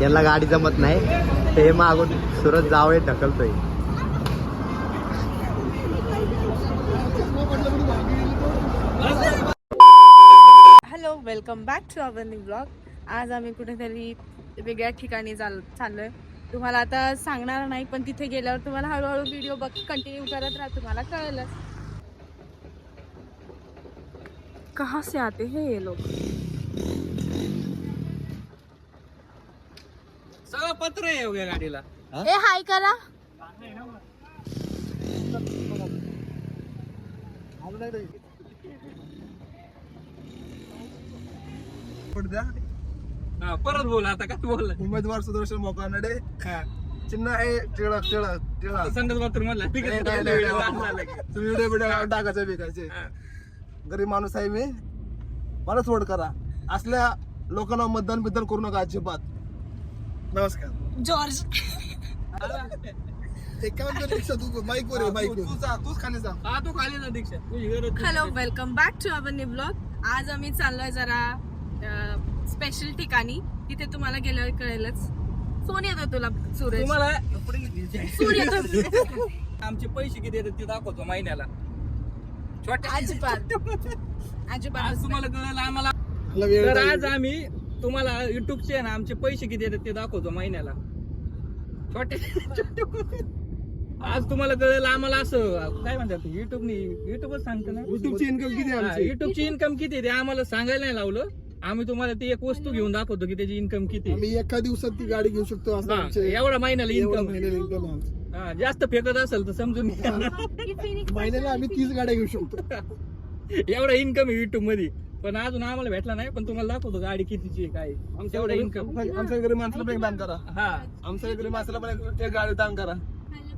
यांना गाडी जमत नाही. तर हे मागून Surat Jawale ढकलतोय. Hello welcome back to our new blog आज आम्ही कुठेतरी वेगळ्या ठिकाणी चाल चाललोय. तुम्हाला आता सांगणार नाही पण तिथे गेल्यावर तुम्हाला हळूहळू व्हिडिओ बघ कंटिन्यू करत राहा तुम्हाला कळलं कहा से आते हैं ये लोग? सगळं पत्र आहे एवढ्या गाडीला. ए हाय करा. हा, परत बोल आता काय बोल उमेदवार सुदर्शन मोकानडे. चिन्ह आहे टिळक टिळक टिळक. संडास बाथरूम मधला ठीक आहे नाही, नाही, नाही. तुम्ही व्हिडिओ व्हिडिओ टाकायचे विकायचे गरीब माणूस आहे मी. मला सोड करा. असल्या लोकांना मतदान बिदान करू नका अजिबात. नमस्कार. जॉर्ज. हा. Hello welcome back to our new blog आज आम्ही चाललोय जरा स्पेशल ठिकाणी. तिथे तुम्हाला गेल्यावर कळेलच. फोन येतो तुला सुरेश. तुम्हाला फोन येतो आमचे पैसे किती येतात ते दाखवतो महिन्याला. छोट्या अजिबात. अजिबात. आज तुम्हाला कळलं आम्हाला. तर. आज आम्ही तुम्हाला युट्यूबचे ना आमचे पैसे किती येतात ते दाखवतो महिन्याला. छोटे छोटे आज तुम्हाला कळेल आम्हाला असं काय म्हणतात युट्यूबनी युट्यूबच सांगतो ना. युट्यूबची इन्कम किती आहे आमची? युट्यूबची इन्कम किती आहे ते आम्हाला सांगायला नाही लावलं. आम्ही तुम्हाला ती एक वस्तू घेऊन दाखवतो की त्याची इन्कम किती आहे. आम्ही एका दिवसात ती गाडी घेऊ शकतो असं हा, आमचे एवढा महिन्याला एवढं इन्कम महिन्याला income आहे आमचं. जास्त फेकत असेल तर समजून घ्या. महिन्याला आम्ही तीस गाड्या घेऊ शकतो. एवढा इन्कम आहे युट्यूबमध्ये. पण अजून आम्हाला भेटला नाही पण तुम्हाला दाखवतो गाडी कितीची आहे काय आहे. एवढा इन्कम आमच्या गरीब माणसाला पण एक दान करा. हा. आमच्या गरीब माणसाला पण एक- एक गाडी दान करा.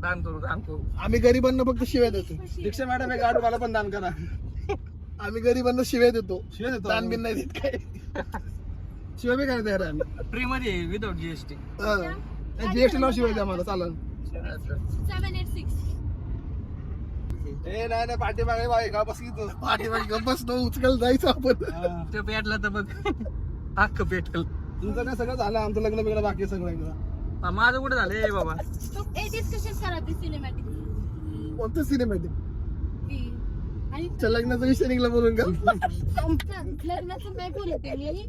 दान करू दान करू. आम्ही गरिबांना फक्त शिव्या देतो. दीक्षा मॅडम एक गाडी मला पण दान करा. आम्ही गरिबांना शिव्या देतो. शिव्या देतो. दान बिन नाही देत काय. शिव्या बी काय तयार आहे आम्ही फ्री मध्ये विदाउट जीएसटी जीएसटी नाव शिवाय द्या मला चालन. ए नाही नाही पाठीमागे बाई का बस तू पाठीमागे बस तो उचकल जायचं आपण. ते पेटला तर बघ. अख्ख पेटल. तुमचं सगळं झालं? आमचं लग्न बिग्न बाकी आहे सगळं एकदा. हा, माझं कुठे झालं? ए बाबा. सिनेमॅटिक कोणतं सिनेमॅटिक आणि लग्नाचा विषय निघला बोलून का? लग्नाचं नाही बोलते मी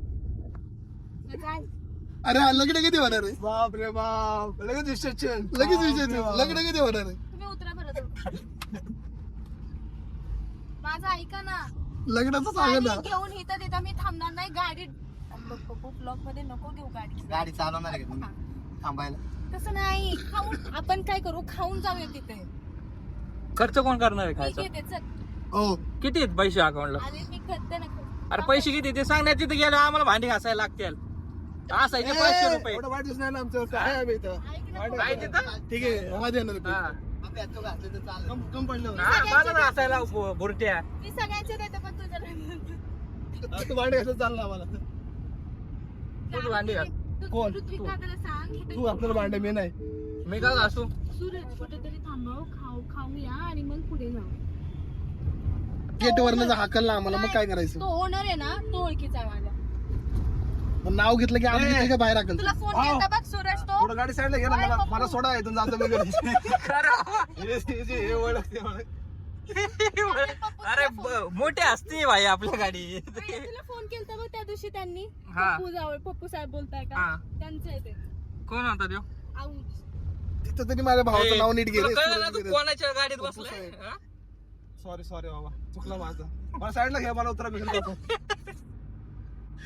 अरे हा लग्न कधी होणार आहे? बाप. रे बाप लगेच विषय लगेच विषय लग्न कधी होणार आहे तुम्ही उतरा बरं माझं ऐका ना. लग्नाचं सांगा ना. गाडी घेऊन इथं तिथं मी थांबणार नाही. गाडी ब्लॉकमध्ये नको घेऊ गाडी. गाडी चालवणार आहे का तुम्ही? थांबायला. तसं नाही. खाऊन आपण काय करू? खाऊन जाऊया तिथे. खर्च कोण करणार आहे मी खायचा? घेते चल. हो. किती आहेत पैसे अकाउंटला आणि मी करते ना अरे पैसे किती ते सांगण्यात तिथे गेलं आम्हाला भांडी घासायला लागतील. असायचे पाचशे रुपये. एवढं वाईट दिसणार ना आमच्यावर आहे आम्ही इथं? ऐक ना. काय तिथं? ठीक आहे. हा. कम कम पडलं हा, मला ना हसायला भु- भुरट्या मी सगळ्यांचे देते पण तुझ्या तू भांडे कसं चालला मला तू भांडी कोण? तू. सांग तू मी नाही. मी का घासू? सूरज कुठेतरी थांबव खाऊ खाऊया आणि मग पुढे जाऊ. गेट वरनं हाकलला आम्हाला मग काय करायचं? तो ओनर आहे ना तो ओळखीचा आहे मग नाव घेतलं की आम्ही तिथे का बाहेर हाकल तुला फोन केला बघ सूरज तो. थोडं गाडी साईडला घे ना मला. मला सोडा इथून जातो मी घरी. हे- हे- हे- हे ओळख, ते ओळख. अरे ब- मोठे असते भाई आपल्या गाडी. अरे, तुला फोन केलता बघ त्या दिवशी त्यांनी. हा. पप्पू जावळ पप्पू साहेब बोलताय का? हा. त्यांचं आहे ते. कोण होता त्यो? आऊच तिथं तरी माझ्या भावाचं नाव नीट तुला घे कळलं ना तू कोणाच्या गाडीत बसलाय? हा? सॉरी सॉरी बाबा. चुकलं माझं. मला साईडला घ्या मला उतरा मी घरी जातो.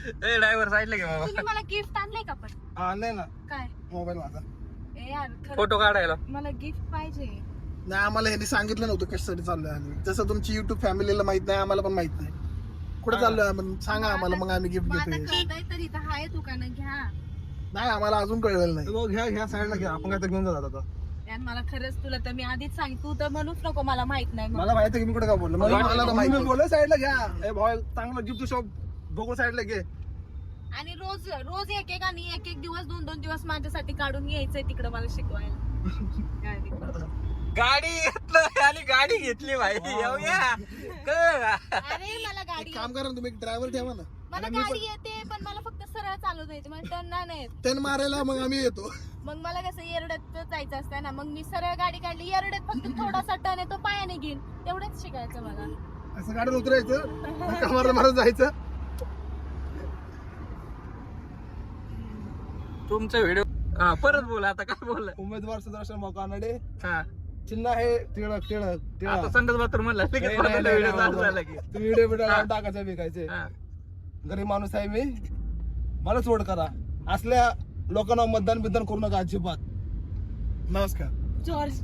ए ड्रायव्हर साईडला घे बाबा. तुम्ही मला गिफ्ट आणलंय का पण? हा नाही ना. काय? मोबाईल माझा. ए यार खरं फोटो काढायला. मला गिफ्ट पाहिजे. नाही आम्हाला ह्यांनी सांगितलं नव्हतं कशासाठी चाललोय आम्ही. जसं तुमची युट्यूब फॅमिलीला माहीत नाही आम्हाला पण माहीत नाही. कुठे चाललोय आपण सांगा आम्हाला मग आम्ही गिफ्ट मग आता घेतोय कळतंय तर इथं आहे दुकानं घ्या. नाही आम्हाला अजून कळलेलं नाही. घ्या घ्या साईडला घ्या. आपण काय तर घेऊन जात आता. यार मला खरंच तुला तर मी आधीच सांग तू तर म्हणूच नको मला माहीत नाही मग. मला माहिती की मी कुठे काय बोललो? मला मला तर माहिती बोललो साईडला घ्या. ए भाऊ चांगलं गिफ्ट शॉप बघून साईडला घे. आणि रोज रोज एक एक आणि एक एक दिवस दोन दोन दिवस माझ्यासाठी काढून यायचंय तिकडं मला शिकवायला. गाडी घेतलं. आणि गाडी घेतली भाई येऊया कळलं का? अरे मला गाडी काम करा ना तुम्ही ड्रायव्हर ठेवा ना. मला गाडी येते पण मला फक्त सरळ चालवता येते मला टर्न नाही त्यानं मारायला मग आम्ही येतो. मग मला कसं येरड्यात जायचं असतं ना. मग मी सरळ गाडी काढली येरड्यात फक्त थोडासा टर्न येतो पायाने घेईन. तेवढंच शिकायचं मला. असं गाडीवर उतरायचं मारत जायचं. तुमचा व्हिडिओ हा परत बोला आता काय बोलला? उमेदवार सुदर्शन भाऊ कानडे. हा. चिन्ह आहे टिळक टिळक आता टिळक संडास बाथरूम म्हणला लगेच व्हिडिओ चालू झाला की. व्हिडिओ. टाकायचे विकायचे हा. गरीब माणूस आहे मी. मला सोड करा. असल्या लोकांना मतदान बिदान करू नका अजिबात. नमस्कार. जॉर्ज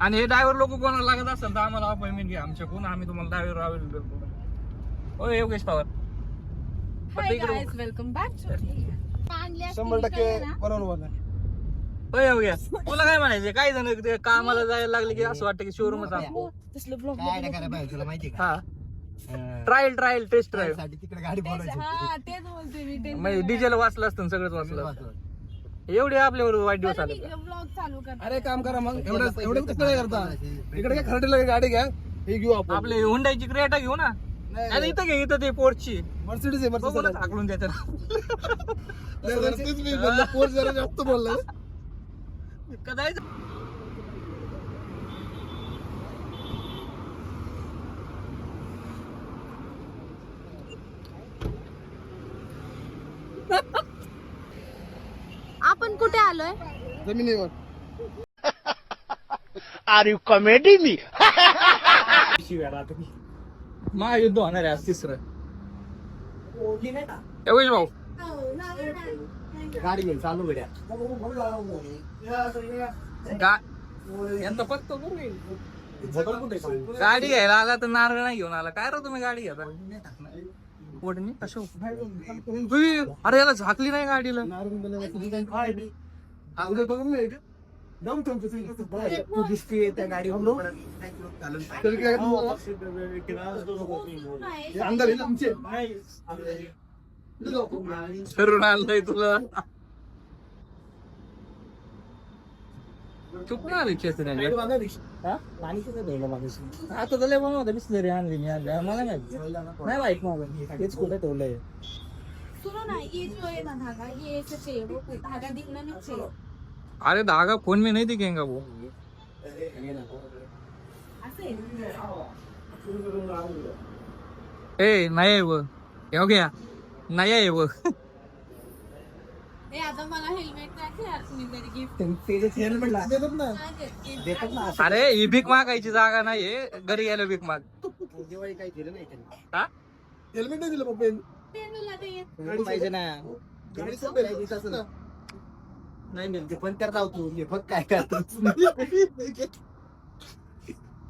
आणि हे ड्रायव्हर लोक कोणाला लागत असेल तर आम्हाला अपॉइंटमेंट घ्या. आमच्याकडून आम्ही तुम्हाला ड्रायव्हर अवेलेबल करू हो योगेश पवार. हाय इकडे वेलकम बॅक टू शंभर टक्के बरोबर आहे हो तुला काय म्हणायचं काय जण ते कामाला जायला लागले की असं वाटतं की शोरूमच आमको तसलं ब्लॉग काय नाही करायला पाहिजे तुला माहिती हा. ट्रायल ट्रायल टेस्ट ड्राईव्हसाठी तिकडे गाडी बोलायची हा तेच बोलते मी. ते म्हणजे डिझेल वाचलं असतं सगळंच वाचलं असतं. एवढे आपल्यावर वाईट दिवस आले का? ब्लॉग चालू कर अरे काम करा मग. एवढं एवढं कसं काय करता? इकडे काय खरडीला गाडी घ्या. हे घेऊ आपण. आपले हुंडाईची क्रिएटा घेऊ ना? आणि इथं घे इथं ते पोर्टची मर्सिडीज आहे बघू ना मर्सिडीज हाकलून मी पोर जरा जास्त बोलला कदाच आपण कुठे आलोय? जमिनीवर. महायुद्ध होणार आहे आज तिसरं योगेश भाऊ गाडी घेऊन चालू गड्या गा यांचा पत्ता करू येईल. गाडी घ्यायला आला तर नारळ नाही घेऊन आला काय रे तुम्ही गाडी घेता पोटनी कसं उई, अरे याला झाकली नाही गाडीला तू दिसते त्या गाडीवर तरी काय हे अंधार आहे ना आमचे ठरून आणलंय तुला चुकून आली चेतन्या आता तर लय बनवता बिस्लरी आणली मी आणली मला नाही नाही बाईक मागं तेच कुठे ठेवलंय सुनो ना ये जो है ना धागा ये ऐसे चाहिए वो धागा दिखना नहीं चाहिए अरे धागा फोन में नहीं दिखेगा वो। ए नाही आहे वो। हो गया। नाही आहे वो अरे ही भीक मागायची जागा नाहीये घरी गेलो भीक माग. दिवाळी काही दिलं नाही त्यांनी. हा? हेल्मेट नाही दिलं पप्पा पाहिजे ना. गाडी. नाही नाही ते पण करता तू हे बघ काय करतो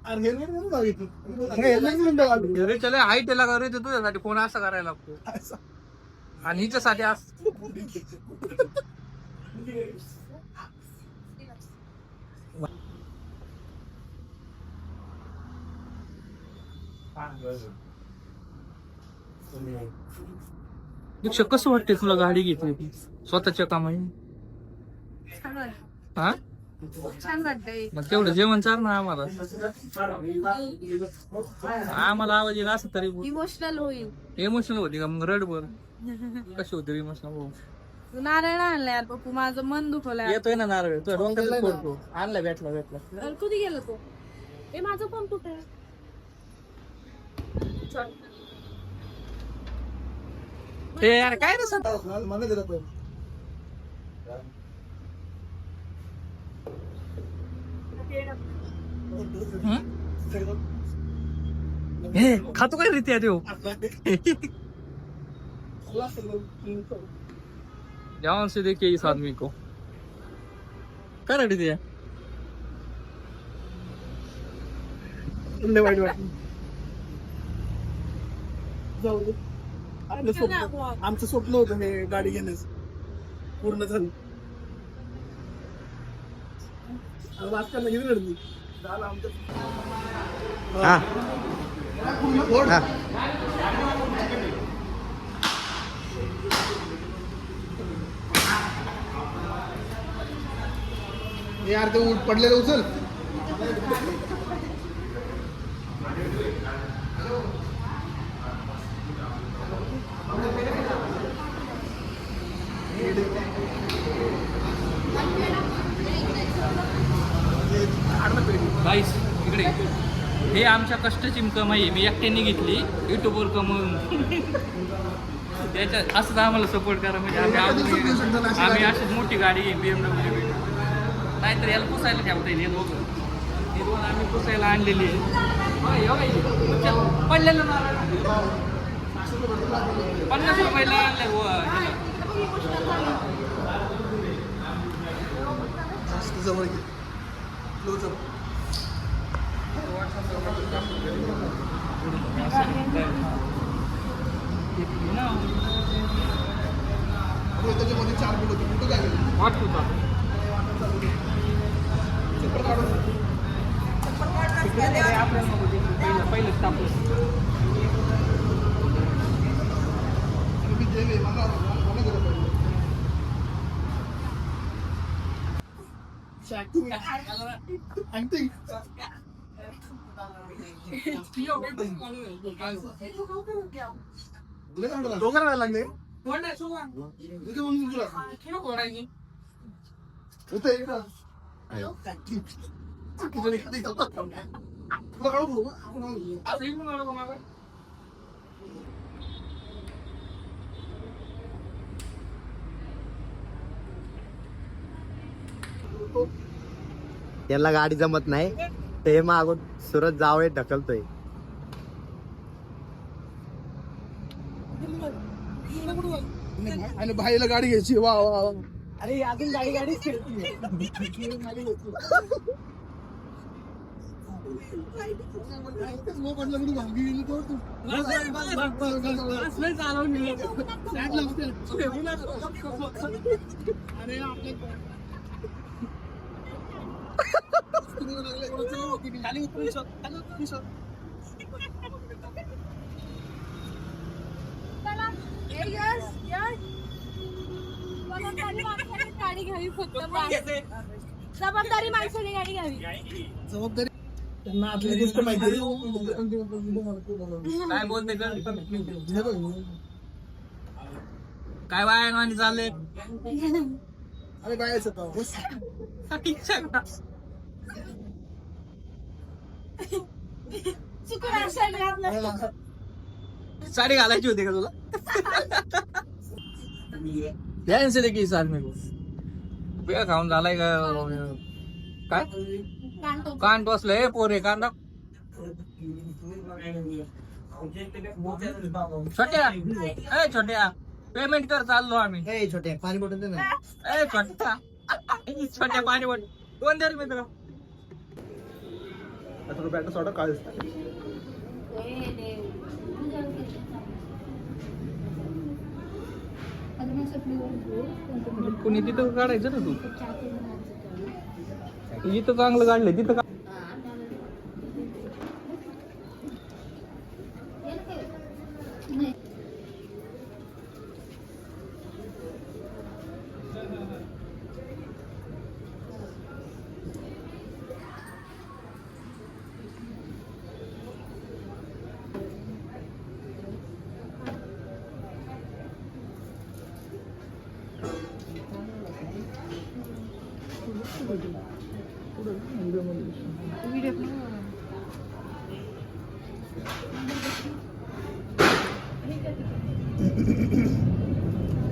अरे हेल्मेट म्हणून मागितलं अरे हेल्मेट म्हणून मागितलं. अरे चले हाईट लागा रे ते तुझ्यासाठी कोण असं करायला लागतो आणि हिच्यासाठी असं कसं वाटते तुला गाडी घेतली स्वतःच्या कामाने. हा छान वाटतंय. मग तेवढं जेवण चाल ना आम्हाला. आम्हाला आवाज येईल असं तरी. इमोशनल होईल. इमोशनल होती का? मग रडबर कशी होती इमोशनल हो तू नारायण आणला यार पप्पू माझं मन दुखवलं यार. येतोय ना नारळ. तुझ्या डोंगरात फोडतो. आणला भेटला भेटला. कधी गेला तो? ए माझं कुठे आहे? चल. ते यार काय रे सर? मला दिलं पाहिजे हे खातो काय रीती देव ध्यान से देखिए इस आदमी को काय रे रीती लय वाईट जाऊ दे. आमचं स्वप्न होतं हे गाडी घेण्याचं पूर्ण झालं आता वाचताना किती रडली झालं आमचं हा हा. हे यार ते उ- पडलेलं उचल गाईस इकडे. हे आमच्या कष्टाची कमाई आहे. मी एकट्याने घेतली. युट्यूबवर कमवून. त्याच्यात असंच आम्हाला सपोर्ट करा म्हणजे आम्ही आम्ही- आम्ही अशीच मोठी गाडी बी एम डब्ल्यू नाहीतर याला पुसायला ठेवता येईल हे दोघं. हे दोन आम्ही पुसायला आणलेली आहे. पडलेलं पन्नास रुपयाला आणलं व ह्याला. जास्त जवळ घे Close up. अरे त्याच्यामध्ये चार बोट होते कुठं काय गेलं? वाट तुझा चप्पल काढून आपल्याला नको ते. पहिलं पहिलंच टाकलं आणि मी गेले मला मला गेलं पाहिजे Acting. तुला काय वाटलं? डोक्याला काय लागले इथे बोलून तुला. इथे इकडं. तुझं एखादी गप्पा. तुला काढू बोलू का? याला गाडी जमत नाही ते मागून सुरत जावे ढकलतोय आणि भाईला गाडी घ्यायची वा वा वा. अरे अजून गाडी तो तू. अरे आपल्या खाली उतरून शोध, खाली उतरून शोध. गाडी घ्यावी फक्त जबाबदारी माणसाने गाडी घ्यावी जबाबदारी त्यांना आपली गोष्ट माहिती. काय बोलते बघ. काय वाया चालले अरे काय. चुकून घातलं. साडी घालायची होती का तुला? यांचे दे की साल मी वेळ खाऊन झालाय का काय. कान बसलंय पोरे कांदा छोट्या ए छोट्या. पेमेंट कर चाललो आम्ही. ए छोटे पाणी बॉटल दे ना. ए छोट्या. छोट्या पाणी वाट दोन दर मित्र. आता तो बॅटरी सोडा काय कुणी तिथं काढायचं ना तू? इथं चांगलं काढलं तिथं